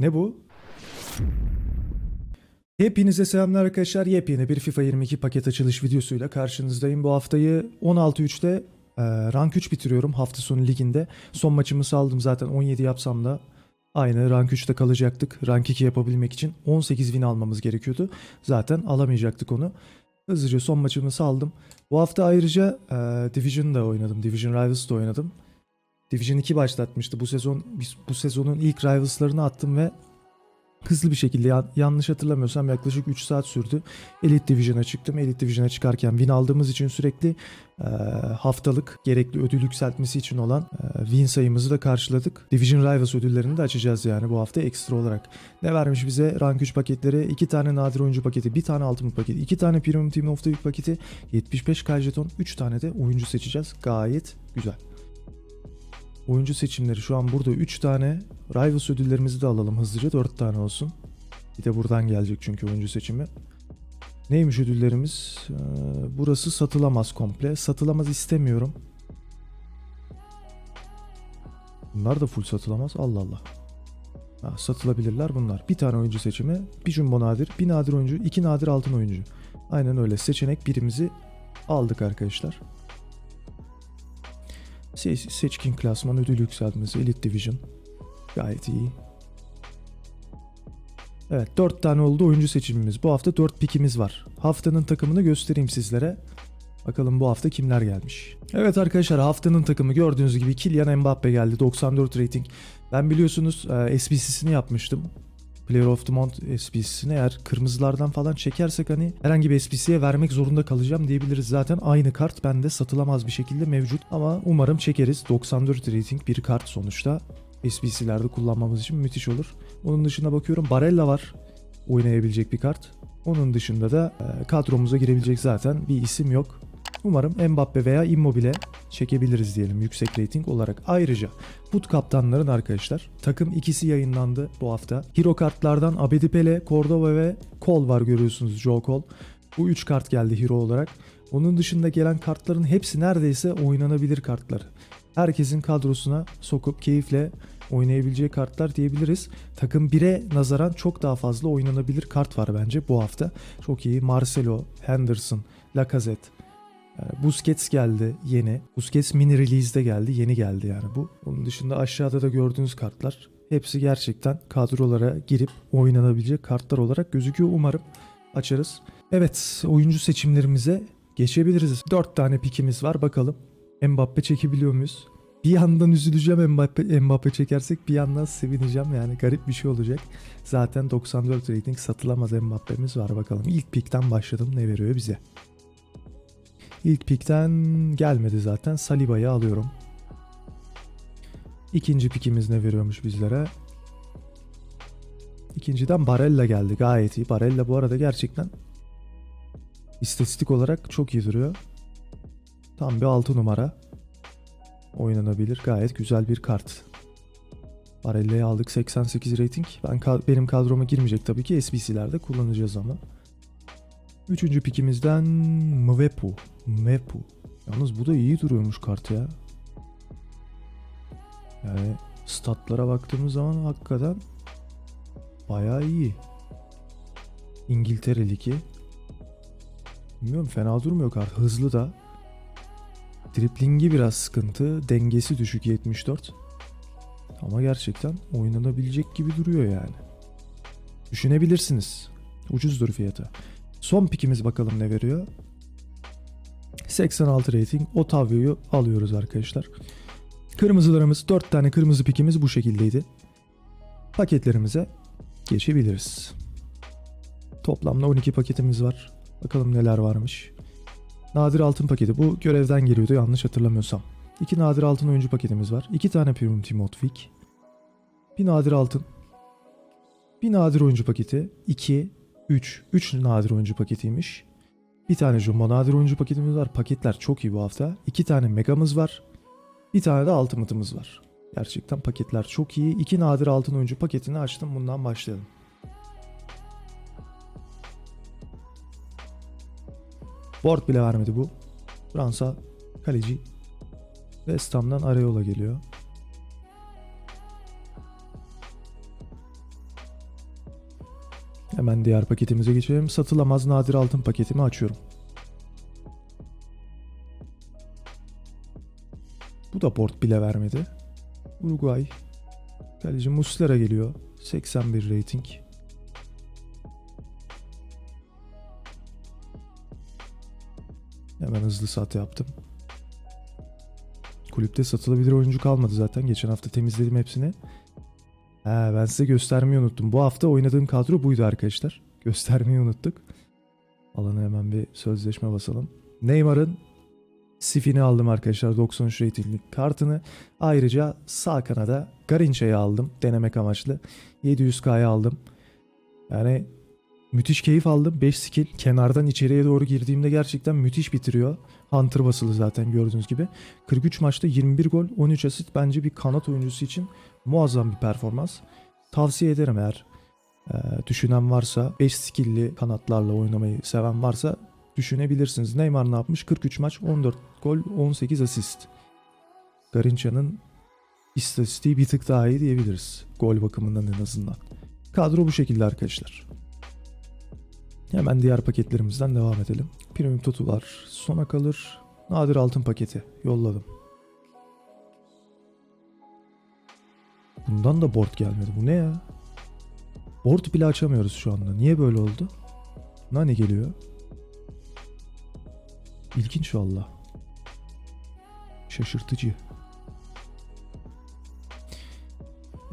Ne bu? Hepinize selamlar arkadaşlar. Yepyeni bir FIFA 22 paket açılış videosuyla karşınızdayım. Bu haftayı 16-3'te e, rank 3 bitiriyorum hafta sonu liginde. Son maçımı saldım zaten 17 yapsam da aynı rank 3'te kalacaktık. Rank 2 yapabilmek için 18 win almamız gerekiyordu. Zaten alamayacaktık onu. Hızlıca son maçımı saldım. Bu hafta ayrıca e, Division'da oynadım. Division Rivals'da oynadım. Division 2 başlatmıştı. Bu sezon bu sezonun ilk Rivals'larını attım ve hızlı bir şekilde yan- yanlış hatırlamıyorsam yaklaşık 3 saat sürdü. Elite Division'a çıktım. Elite Division'a çıkarken win aldığımız için sürekli e, haftalık gerekli ödül yükseltmesi için olan e, win sayımızı da karşıladık. Division Rivals ödüllerini de açacağız yani bu hafta ekstra olarak. Ne vermiş bize? Rank 3 paketleri, 2 tane nadir oyuncu paketi, 1 tane ultimate paketi, 2 tane Premium Team of the Week paketi, 75 k jeton, 3 tane de oyuncu seçeceğiz. Gayet güzel. Oyuncu seçimleri şu an burada 3 tane. Rivals ödüllerimizi de alalım hızlıca 4 tane olsun. Bir de buradan gelecek çünkü oyuncu seçimi. Neymiş ödüllerimiz? Ee, burası satılamaz komple. Satılamaz istemiyorum. Bunlar da full satılamaz. Allah Allah. Ha, satılabilirler bunlar. Bir tane oyuncu seçimi, bir jumbo nadir, bir nadir oyuncu, iki nadir altın oyuncu. Aynen öyle. Seçenek birimizi aldık arkadaşlar. Se- seçkin klasman ödül yükseltmesi Elite Division. Gayet iyi. Evet 4 tane oldu oyuncu seçimimiz. Bu hafta 4 pikimiz var. Haftanın takımını göstereyim sizlere. Bakalım bu hafta kimler gelmiş. Evet arkadaşlar haftanın takımı gördüğünüz gibi Kylian Mbappe geldi. 94 rating. Ben biliyorsunuz e, SBC'sini yapmıştım. Player of the Month SBC'sini eğer kırmızılardan falan çekersek hani herhangi bir SBC'ye vermek zorunda kalacağım diyebiliriz. Zaten aynı kart bende satılamaz bir şekilde mevcut ama umarım çekeriz. 94 rating bir kart sonuçta. SBC'lerde kullanmamız için müthiş olur. Onun dışında bakıyorum Barella var oynayabilecek bir kart. Onun dışında da e, kadromuza girebilecek zaten bir isim yok. Umarım Mbappe veya Immobile çekebiliriz diyelim yüksek rating olarak. Ayrıca Put kaptanların arkadaşlar takım ikisi yayınlandı bu hafta. Hero kartlardan Abedi Pele, Cordova ve Kol var görüyorsunuz Joe Cole. Bu 3 kart geldi hero olarak. Onun dışında gelen kartların hepsi neredeyse oynanabilir kartlar. Herkesin kadrosuna sokup keyifle oynayabileceği kartlar diyebiliriz. Takım 1'e nazaran çok daha fazla oynanabilir kart var bence bu hafta. Çok iyi. Marcelo, Henderson, Lacazette, Busquets geldi yeni. Busquets mini release'de geldi. Yeni geldi yani bu. Onun dışında aşağıda da gördüğünüz kartlar hepsi gerçekten kadrolara girip oynanabilecek kartlar olarak gözüküyor. Umarım açarız. Evet oyuncu seçimlerimize geçebiliriz. 4 tane pikimiz var bakalım. Mbappe çekebiliyor muyuz? Bir yandan üzüleceğim Mbappe, Mbappe çekersek bir yandan sevineceğim yani garip bir şey olacak. Zaten 94 rating satılamaz Mbappe'miz var bakalım. İlk pikten başladım ne veriyor bize? İlk pikten gelmedi zaten. Saliba'yı alıyorum. İkinci pikimiz ne veriyormuş bizlere? İkinciden Barella geldi. Gayet iyi. Barella bu arada gerçekten istatistik olarak çok iyi duruyor. Tam bir 6 numara. Oynanabilir. Gayet güzel bir kart. Barella'yı aldık 88 rating. Ben benim kadroma girmeyecek tabii ki SBC'lerde kullanacağız ama. Üçüncü pikimizden Mvepu. Mvepu. Yalnız bu da iyi duruyormuş kart ya. Yani statlara baktığımız zaman hakikaten bayağı iyi. İngiltere Ligi. Bilmiyorum fena durmuyor kart. Hızlı da. Driplingi biraz sıkıntı. Dengesi düşük 74. Ama gerçekten oynanabilecek gibi duruyor yani. Düşünebilirsiniz. Ucuzdur fiyatı. Son pikimiz bakalım ne veriyor. 86 rating Otavio'yu alıyoruz arkadaşlar. Kırmızılarımız 4 tane kırmızı pikimiz bu şekildeydi. Paketlerimize geçebiliriz. Toplamda 12 paketimiz var. Bakalım neler varmış. Nadir altın paketi bu görevden geliyordu yanlış hatırlamıyorsam. 2 nadir altın oyuncu paketimiz var. 2 tane Premium Team Outfit. Bir nadir altın. Bir nadir oyuncu paketi. 2, 3. 3 nadir oyuncu paketiymiş. Bir tane jumbo nadir oyuncu paketimiz var. Paketler çok iyi bu hafta. 2 tane megamız var. Bir tane de ultimate'ımız var. Gerçekten paketler çok iyi. 2 nadir altın oyuncu paketini açtım. Bundan başlayalım. Board bile vermedi bu. Fransa kaleci West Ham'dan Areola geliyor. Hemen diğer paketimize geçelim. Satılamaz nadir altın paketimi açıyorum. Bu da port bile vermedi. Uruguay. Kaleci Muslera geliyor. 81 rating. Hemen hızlı sat yaptım. Kulüpte satılabilir oyuncu kalmadı zaten. Geçen hafta temizledim hepsini. Ha, ben size göstermeyi unuttum. Bu hafta oynadığım kadro buydu arkadaşlar. Göstermeyi unuttuk. Alana hemen bir sözleşme basalım. Neymar'ın Sifini aldım arkadaşlar 93 ratinglik kartını. Ayrıca sağ kanada Garinça'yı aldım denemek amaçlı. 700k'ya aldım. Yani müthiş keyif aldım. 5 skill kenardan içeriye doğru girdiğimde gerçekten müthiş bitiriyor. Hunter basılı zaten gördüğünüz gibi. 43 maçta 21 gol 13 asist bence bir kanat oyuncusu için muazzam bir performans. Tavsiye ederim eğer e, düşünen varsa 5 skill'li kanatlarla oynamayı seven varsa düşünebilirsiniz. Neymar ne yapmış? 43 maç 14 gol 18 asist. Garinça'nın istatistiği bir tık daha iyi diyebiliriz. Gol bakımından en azından. Kadro bu şekilde arkadaşlar. Hemen diğer paketlerimizden devam edelim. Premium Totu var. Sona kalır. Nadir altın paketi. Yolladım. Bundan da board gelmedi. Bu ne ya? Board bile açamıyoruz şu anda. Niye böyle oldu? Nani geliyor. İlginç valla. Şaşırtıcı.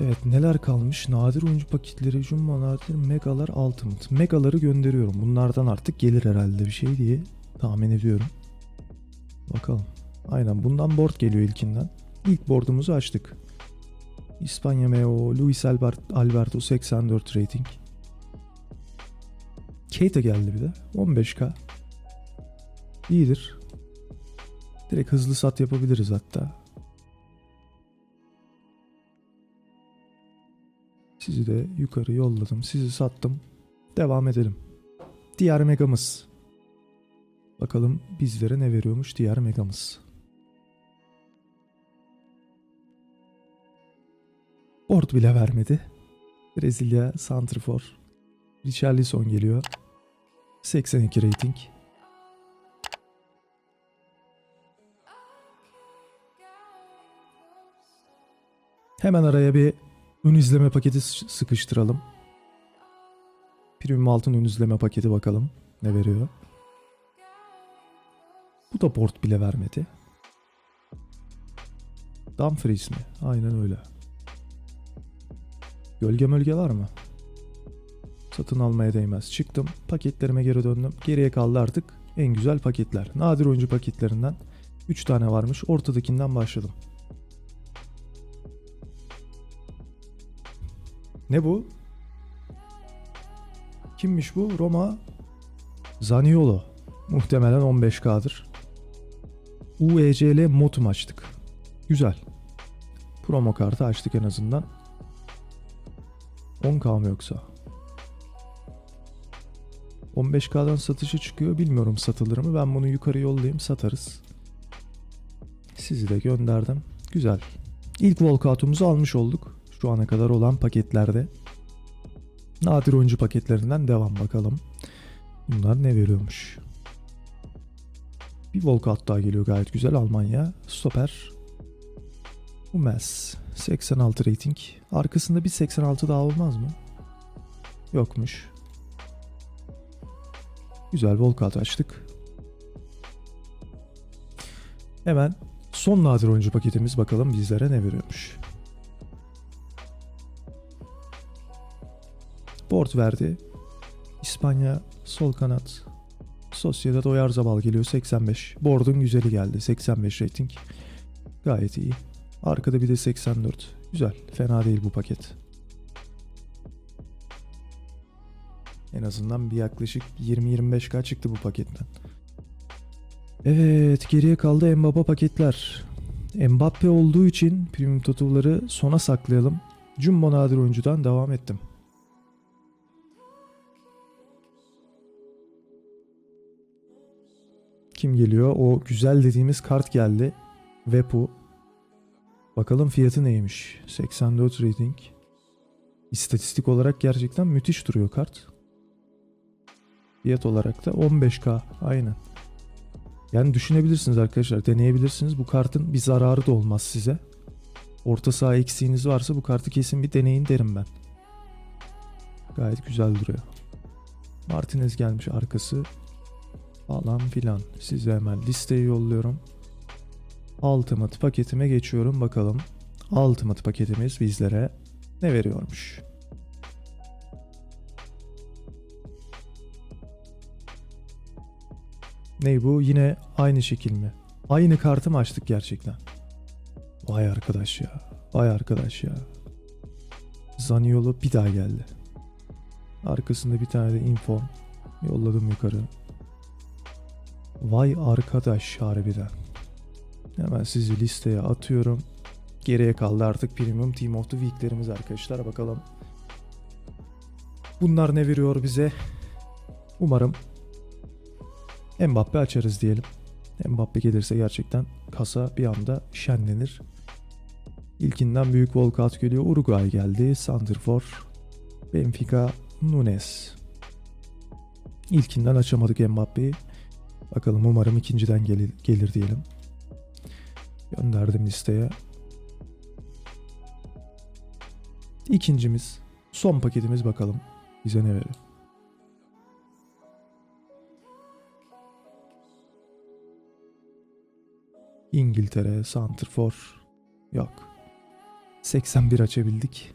Evet neler kalmış? Nadir oyuncu paketleri, Jumbo nadir, Megalar, Ultimate. Megaları gönderiyorum. Bunlardan artık gelir herhalde bir şey diye tahmin ediyorum. Bakalım. Aynen bundan board geliyor ilkinden. İlk boardumuzu açtık. İspanya Meo, Luis Albert, Alberto 84 rating. Keita geldi bir de. 15k. İyidir. Direkt hızlı sat yapabiliriz hatta. Sizi de yukarı yolladım. Sizi sattım. Devam edelim. Diğer megamız. Bakalım bizlere ne veriyormuş diğer megamız. Ort bile vermedi. Brezilya Santrfor. Richarlison geliyor. 82 rating. Hemen araya bir ön izleme paketi sı- sıkıştıralım. Premium altın ön izleme paketi bakalım ne veriyor. Bu da port bile vermedi. Dumfries mi? Aynen öyle. Gölge mölge var mı? Satın almaya değmez. Çıktım. Paketlerime geri döndüm. Geriye kaldı artık en güzel paketler. Nadir oyuncu paketlerinden 3 tane varmış. Ortadakinden başladım. Ne bu? Kimmiş bu? Roma Zaniolo. Muhtemelen 15K'dır. UECL Motum açtık. Güzel. Promo kartı açtık en azından. 10K mı yoksa? 15K'dan satışı çıkıyor. Bilmiyorum satılır mı. Ben bunu yukarı yollayayım satarız. Sizi de gönderdim. Güzel. İlk walkout'umuzu almış olduk. Şu ana kadar olan paketlerde. Nadir oyuncu paketlerinden devam bakalım. Bunlar ne veriyormuş? Bir walkout daha geliyor gayet güzel Almanya. Stoper. Hummels. 86 rating. Arkasında bir 86 daha olmaz mı? Yokmuş. Güzel walkout açtık. Hemen son nadir oyuncu paketimiz bakalım bizlere ne veriyormuş. Port verdi. İspanya sol kanat. Sociedad Oyarzabal geliyor 85. Board'un güzeli geldi 85 rating. Gayet iyi. Arkada bir de 84. Güzel. Fena değil bu paket. En azından bir yaklaşık 20-25k çıktı bu paketten. Evet geriye kaldı Mbappe paketler. Mbappe olduğu için premium total'ları sona saklayalım. Jumbo nadir oyuncudan devam ettim. Kim geliyor? O güzel dediğimiz kart geldi. Vepu. Bakalım fiyatı neymiş? 84 rating. İstatistik olarak gerçekten müthiş duruyor kart. Fiyat olarak da 15k. Aynen. Yani düşünebilirsiniz arkadaşlar. Deneyebilirsiniz. Bu kartın bir zararı da olmaz size. Orta saha eksiğiniz varsa bu kartı kesin bir deneyin derim ben. Gayet güzel duruyor. Martinez gelmiş arkası falan filan. Size hemen listeyi yolluyorum. Ultimate paketime geçiyorum bakalım. Ultimate paketimiz bizlere ne veriyormuş? Ney bu? Yine aynı şekil mi? Aynı kartı mı açtık gerçekten? Vay arkadaş ya. Vay arkadaş ya. Zaniolo bir daha geldi. Arkasında bir tane de inform. Yolladım yukarı. Vay arkadaş harbiden. Hemen sizi listeye atıyorum. Geriye kaldı artık Premium Team of the Week'lerimiz arkadaşlar. Bakalım. Bunlar ne veriyor bize? Umarım Mbappe açarız diyelim. Mbappe gelirse gerçekten kasa bir anda şenlenir. İlkinden büyük walkout geliyor. Uruguay geldi. Santrfor. Benfica. Nunes. İlkinden açamadık Mbappe'yi. Bakalım umarım ikinciden gelir, gelir diyelim. Gönderdim listeye. İkincimiz. Son paketimiz bakalım. Bize ne verir? İngiltere, Santrfor. Yok. 81 açabildik.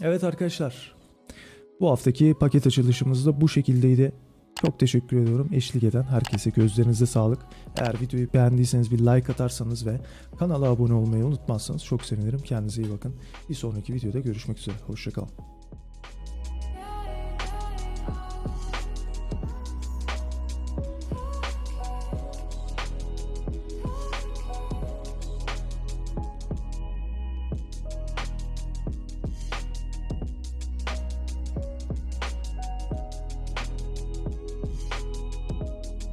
Evet arkadaşlar. Bu haftaki paket açılışımız da bu şekildeydi. Çok teşekkür ediyorum eşlik eden herkese gözlerinize sağlık. Eğer videoyu beğendiyseniz bir like atarsanız ve kanala abone olmayı unutmazsanız çok sevinirim. Kendinize iyi bakın. Bir sonraki videoda görüşmek üzere. Hoşçakalın.